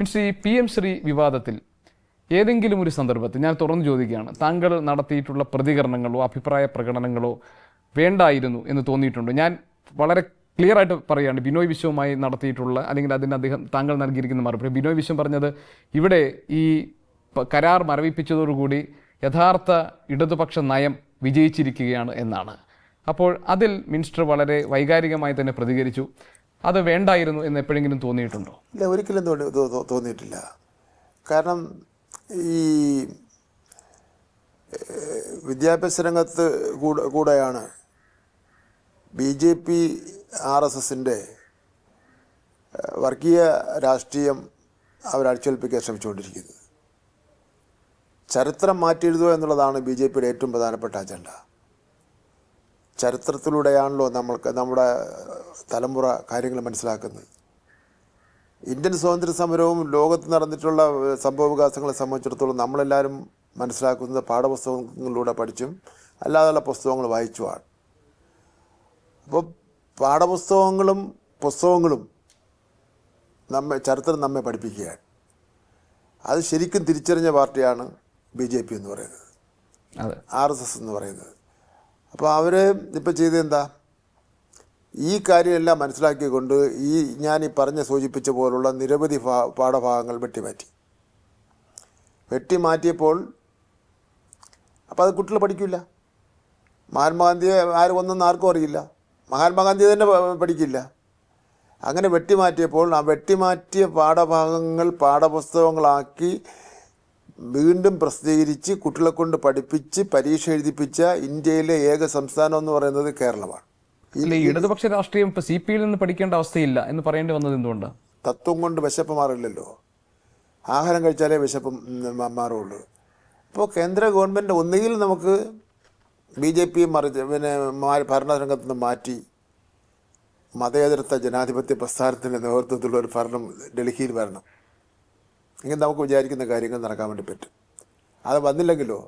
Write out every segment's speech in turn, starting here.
Means ഈ P M Shri വിവാദത്തിൽ ഏതെങ്കിലും ഒരു സന്ദർഭത്തിൽ ഞാൻ തുറന്നു ചോദിക്കുകയാണ് താങ്കൾ നടത്തിയിട്ടുള്ള പ്രതികരണങ്ങളോ അഭിപ്രായ പ്രകടനങ്ങളോ വേണ്ടായിരുന്നു എന്ന് തോന്നിയിട്ടുണ്ട്? ഞാൻ വളരെ ക്ലിയർ ആയിട്ട് പറയുകയാണ് ബിനോയ് വിശ്വവുമായി നടത്തിയിട്ടുള്ള അല്ലെങ്കിൽ അതിന് അദ്ദേഹം താങ്കൾ നൽകിയിരിക്കുന്ന മറുപടി. ബിനോയ് വിശ്വം പറഞ്ഞത് ഇവിടെ ഈ കരാർ മരവിപ്പിച്ചതോടുകൂടി യഥാർത്ഥ ഇടതുപക്ഷ നയം വിജയിച്ചിരിക്കുകയാണ് എന്നാണ്. അപ്പോൾ അതിൽ മിനിസ്റ്റർ വളരെ വൈകാരികമായി തന്നെ പ്രതികരിച്ചു. അത് വേണ്ടായിരുന്നു എന്ന് എപ്പോഴെങ്കിലും തോന്നിയിട്ടുണ്ടോ? ഇല്ല ഒരിക്കലും തോന്നി തോന്നിയിട്ടില്ല. കാരണം ഈ വിദ്യാഭ്യാസ രംഗത്ത് കൂടെ കൂടെയാണ് B J P R S എസിന്റെ വർഗീയ രാഷ്ട്രീയം അവരടിച്ചേൽപ്പിക്കാൻ ശ്രമിച്ചുകൊണ്ടിരിക്കുന്നത്. ചരിത്രം മാറ്റി എഴുതുക എന്നുള്ളതാണ് ബി ജെ പിയുടെ ഏറ്റവും പ്രധാനപ്പെട്ട അജണ്ട. ചരിത്രത്തിലൂടെയാണല്ലോ നമ്മൾക്ക് നമ്മുടെ തലമുറ കാര്യങ്ങൾ മനസ്സിലാക്കുന്നത്. ഇന്ത്യൻ സ്വാതന്ത്ര്യ സമരവും ലോകത്ത് നടന്നിട്ടുള്ള സംഭവവികാസങ്ങളെ സംഭവ വികാസങ്ങളെ സംബന്ധിച്ചിടത്തോളം നമ്മളെല്ലാവരും മനസ്സിലാക്കുന്നത് പാഠപുസ്തകങ്ങളിലൂടെ പഠിച്ചും അല്ലാതെയുള്ള പുസ്തകങ്ങൾ വായിച്ചുമാണ്. അപ്പോൾ പാഠപുസ്തകങ്ങളും പുസ്തകങ്ങളും നമ്മെ ചരിത്രം നമ്മെ പഠിപ്പിക്കുകയാണ്. അത് ശരിക്കും തിരിച്ചറിഞ്ഞ പാർട്ടിയാണ് ബി ജെ പി എന്ന് പറയുന്നത്. ആർ എസ് എസ് എന്ന് പറയുന്നത്. അപ്പോൾ അവർ ഇപ്പോൾ ചെയ്തെന്താ? ഈ കാര്യമെല്ലാം മനസ്സിലാക്കിക്കൊണ്ട് ഈ ഞാൻ ഈ പറഞ്ഞ സൂചിപ്പിച്ച പോലുള്ള നിരവധി പാഠഭാഗങ്ങൾ വെട്ടിമാറ്റി. വെട്ടിമാറ്റിയപ്പോൾ അപ്പോൾ അത് കുട്ടികൾ പഠിക്കില്ല മഹാത്മാഗാന്ധിയെ ആര് ഒന്നും ആർക്കും അറിയില്ല. മഹാത്മാഗാന്ധി തന്നെ പഠിക്കില്ല. അങ്ങനെ വെട്ടിമാറ്റിയപ്പോൾ ആ വെട്ടിമാറ്റിയ പാഠഭാഗങ്ങൾ പാഠപുസ്തകങ്ങളാക്കി വീണ്ടും പ്രസിദ്ധീകരിച്ച് കുട്ടികളെ കൊണ്ട് പഠിപ്പിച്ച് പരീക്ഷ എഴുതിപ്പിച്ച ഇന്ത്യയിലെ ഏക സംസ്ഥാനം എന്ന് പറയുന്നത് കേരളമാണ്. ഇല്ല ഇടതുപക്ഷ രാഷ്ട്രീയം ഇപ്പൊ സി പിയിൽ നിന്ന് പഠിക്കേണ്ട അവസ്ഥയില്ല എന്ന് പറയേണ്ടി വന്നത് എന്തുകൊണ്ടാണ് തത്വം കൊണ്ട് വിശപ്പ് മാറില്ലല്ലോ. ആഹാരം കഴിച്ചാലേ വിശപ്പ് മാറുള്ളൂ. അപ്പോൾ കേന്ദ്ര ഗവൺമെന്റ് ഒന്നുകിൽ നമുക്ക് ബി ജെ പി മറി പിന്നെ ഭരണരംഗത്ത് നിന്ന് മാറ്റി മതേതരത്വ ജനാധിപത്യ പ്രസ്ഥാനത്തിന്റെ നേതൃത്വത്തിലുള്ള ഒരു ഭരണം ഡൽഹിയിൽ വരണം. എങ്കിൽ നമുക്ക് വിചാരിക്കുന്ന കാര്യങ്ങൾ നടക്കാൻ വേണ്ടി പറ്റും. അത് വന്നില്ലെങ്കിലോ?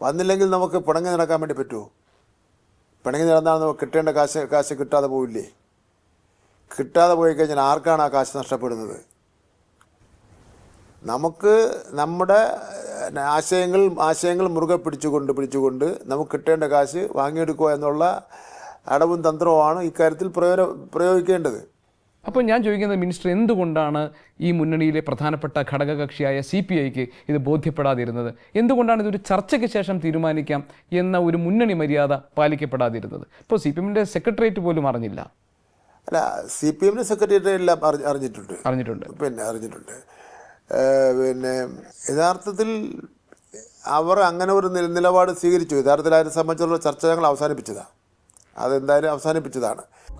വന്നില്ലെങ്കിൽ നമുക്ക് പിണങ്ങി നടക്കാൻ വേണ്ടി പറ്റുമോ? പിണങ്ങി നടന്നാൽ നമുക്ക് കിട്ടേണ്ട കാശ് കാശ് കിട്ടാതെ പോവില്ലേ? കിട്ടാതെ പോയി കഴിഞ്ഞാൽ ആർക്കാണ് ആ കാശ് നഷ്ടപ്പെടുന്നത്? നമുക്ക് നമ്മുടെ ആശയങ്ങൾ ആശയങ്ങൾ മുറുകെ പിടിച്ചുകൊണ്ട് പിടിച്ചുകൊണ്ട് നമുക്ക് കിട്ടേണ്ട കാശ് വാങ്ങിയെടുക്കുക എന്നുള്ള അടവും തന്ത്രവുമാണ് ഇക്കാര്യത്തിൽ പ്രയോജന പ്രയോഗിക്കേണ്ടത്. അപ്പോൾ ഞാൻ ചോദിക്കുന്നത് മിനിസ്റ്റർ എന്തുകൊണ്ടാണ് ഈ മുന്നണിയിലെ പ്രധാനപ്പെട്ട ഘടകകക്ഷിയായ സി പി ഐക്ക് ഇത് ബോധ്യപ്പെടാതിരുന്നത്? എന്തുകൊണ്ടാണ് ഇതൊരു ചർച്ചയ്ക്ക് ശേഷം തീരുമാനിക്കാം എന്ന ഒരു മുന്നണി മര്യാദ പാലിക്കപ്പെടാതിരുന്നത്? ഇപ്പോൾ സി പി എമ്മിന്റെ സെക്രട്ടേറിയറ്റ് പോലും അറിഞ്ഞില്ല. അല്ല സി പി എമ്മിന്റെ സെക്രട്ടേറിയറ്റ് എല്ലാം അറിഞ്ഞ് അറിഞ്ഞിട്ടുണ്ട്. അറിഞ്ഞിട്ടുണ്ട്. പിന്നെ അറിഞ്ഞിട്ടുണ്ട്. പിന്നെ യഥാർത്ഥത്തിൽ അവർ അങ്ങനെ ഒരു നില- നിലപാട് സ്വീകരിച്ചു. യഥാർത്ഥത്തിൽ അതിനെ സംബന്ധിച്ചുള്ള ചർച്ച ഞങ്ങൾ അവസാനിപ്പിച്ചതാണ് അതെന്തായാലും അവസാനിപ്പിച്ചതാണ്.